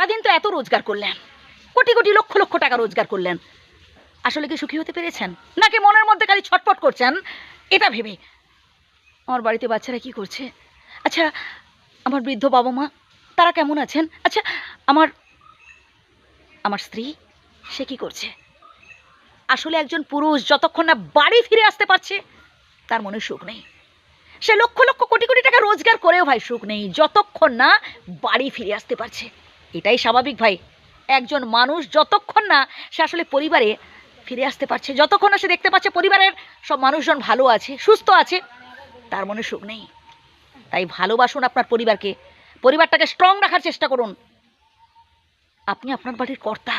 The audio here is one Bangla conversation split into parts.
সারাদিন তো এত রোজগার করলেন। কোটি কোটি লক্ষ লক্ষ টাকা রোজগার করলেন। আসলে কি সুখী হতে পেরেছেন? নাকি মনের মধ্যে খালি ছটফট করছেন? এটা ভেবে। আমার বাড়িতে বাচ্চারা কি করছে? আচ্ছা আমার বৃদ্ধ বাবা মা তারা কেমন আছেন? আচ্ছা আমার আমার স্ত্রী, সে কি করছে? আসলে একজন পুরুষ যতক্ষণ না বাড়ি ফিরে আসতে পারছে, তার মনে সুখ নেই। সে লক্ষ লক্ষ কোটি কোটি টাকা রোজগার করেও ভাই সুখ নেই, যতক্ষণ না বাড়ি ফিরে আসতে পারছে। এটাই স্বাভাবিক ভাই। একজন মানুষ যতক্ষণ না সে আসলে পরিবারে ফিরে আসতে পারছে, যতক্ষণ না সে দেখতে পাচ্ছে পরিবারের সব মানুষজন ভালো আছে, সুস্থ আছে, তার মনে সুখ নেই। তাই ভালোবাসুন আপনার পরিবারকে। পরিবারটাকে স্ট্রং রাখার চেষ্টা করুন। আপনি আপনার বাড়ির কর্তা।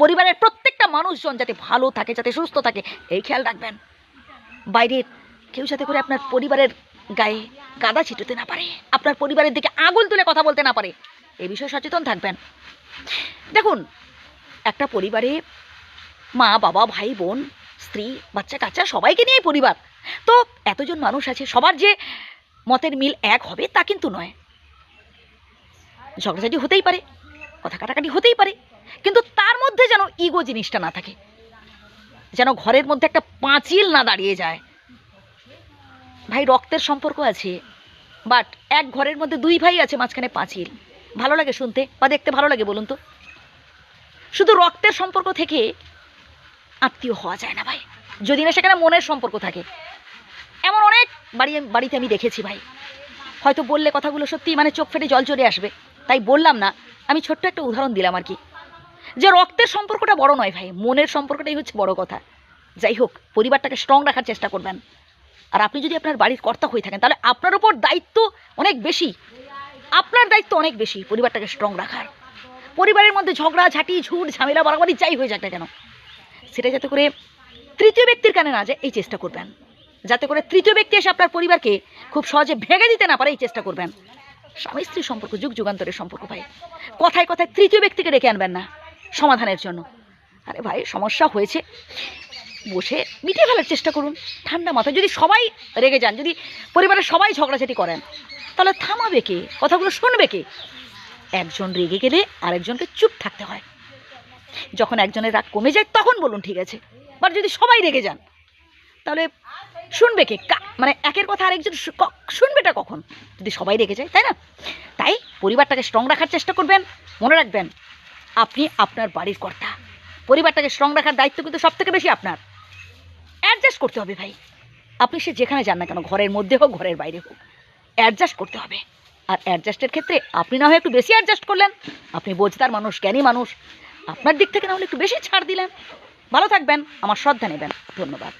পরিবারের প্রত্যেকটা মানুষজন যাতে ভালো থাকে, যাতে সুস্থ থাকে, এই খেয়াল রাখবেন। বাইরের কেউ যাতে করে আপনার পরিবারের গায়ে কাদা ছিটোতে না পারে, আপনার পরিবারের দিকে আঙুল তুলে কথা বলতে না পারে। এ বিষয়ে সচেতন থাকবেন। দেখুন, একটা পরিবারে মা, বাবা, ভাই, বোন, স্ত্রী, বাচ্চা, কাচ্চা সবাইকে নিয়েই পরিবার। তো এতজন মানুষ আছে, সবার যে মতের মিল এক হবে তা কিন্তু নয়। ঝগড়াঝাটি হতেই পারে, কথা কাটাকাটি হতেই পারে, কিন্তু তার মধ্যে যেন ইগো জিনিসটা না থাকে, যেন ঘরের মধ্যে একটা পাঁচিল না দাঁড়িয়ে যায়। ভাই, রক্তের সম্পর্ক আছে বাট এক ঘরের মধ্যে দুই ভাই আছে, মাঝখানে পাঁচিল। ভালো লাগে শুনতে বা দেখতে ভালো লাগে বলুন তো? শুধু রক্তের সম্পর্ক থেকে আত্মীয় হওয়া যায় না ভাই। যদি না সেখানে মনের সম্পর্ক থাকে। এমন অনেক বাড়ি বাড়িতে আমি দেখেছি ভাই। হয়তো বললে কথাগুলো সত্যি মানে চোখ ফেটে জল চলে আসবে। তাই বললাম না, আমি ছোট্ট একটা উদাহরণ দিলাম আর কি। যে রক্তের সম্পর্কটা বড় নয় ভাই, মনের সম্পর্কটাই হচ্ছে বড় কথা। যাই হোক, পরিবারটাকে স্ট্রং রাখার চেষ্টা করবেন। আর আপনি যদি আপনার বাড়ির কর্তা হয়ে থাকেন, তাহলে আপনার উপর দায়িত্ব অনেক বেশি। আপনার দায়িত্ব অনেক বেশি, পরিবারটাকে স্ট্রং রাখার। পরিবারের মধ্যে ঝগড়া, ঝাঁটি, ঝুট, ঝামেলা, বাড়াবাড়ি যাই হয়ে যাক কেন? সেটা যাতে করে তৃতীয় ব্যক্তির কানে না যায়, এই চেষ্টা করবেন। যাতে করে তৃতীয় ব্যক্তি এসে আপনার পরিবারকে খুব সহজে ভেঙে দিতে না পারে, এই চেষ্টা করবেন। স্বামী স্ত্রী সম্পর্ক, যুগ যুগান্তরের সম্পর্ক ভাই। কথায় কথায় তৃতীয় ব্যক্তিকে ডেকে আনবেন না, সমাধানের জন্য। আরে ভাই, সমস্যা হয়েছে। বসে মিটিয়ে ফেলার চেষ্টা করুন। ঠান্ডা মাথায় যদি সবাই রেগে যান, যদি পরিবারের সবাই ঝগড়াঝাটি করেন, তাহলে থামাবে কে? কথাগুলো শুনবে কে? একজন রেগে গেলে আরেকজনকে চুপ থাকতে হয়। যখন একজনের রাগ কমে যায়, তখন বলুন ঠিক আছে। বাট যদি সবাই রেগে যান, তাহলে শুনবে কে? মানে একের কথা আরেকজন শুনবেটা কখন? যদি সবাই রেগে যায়, তাই না? তাই পরিবারটাকে স্ট্রং রাখার চেষ্টা করবেন, মনে রাখবেন, আপনি আপনার বাড়ির কর্তা। পরিবারটাকে স্ট্রং রাখার দায়িত্ব কিন্তু সব থেকে বেশি আপনার। অ্যাডজাস্ট করতে হবে ভাই। আপনি সে যেখানে যান না কেন, ঘরের মধ্যে হোক, ঘরের বাইরে হোক অ্যাডজাস্ট করতে হবে। আর অ্যাডজাস্টের ক্ষেত্রে আপনি না হয় একটু বেশি অ্যাডজাস্ট করলেন। আপনি বোঝদার মানুষ, জ্ঞানী মানুষ। আপনার দিক থেকে না হলে একটু বেশি ছাড় দিলেন। ভালো থাকবেন, আমার শ্রদ্ধা নেবেন। ধন্যবাদ।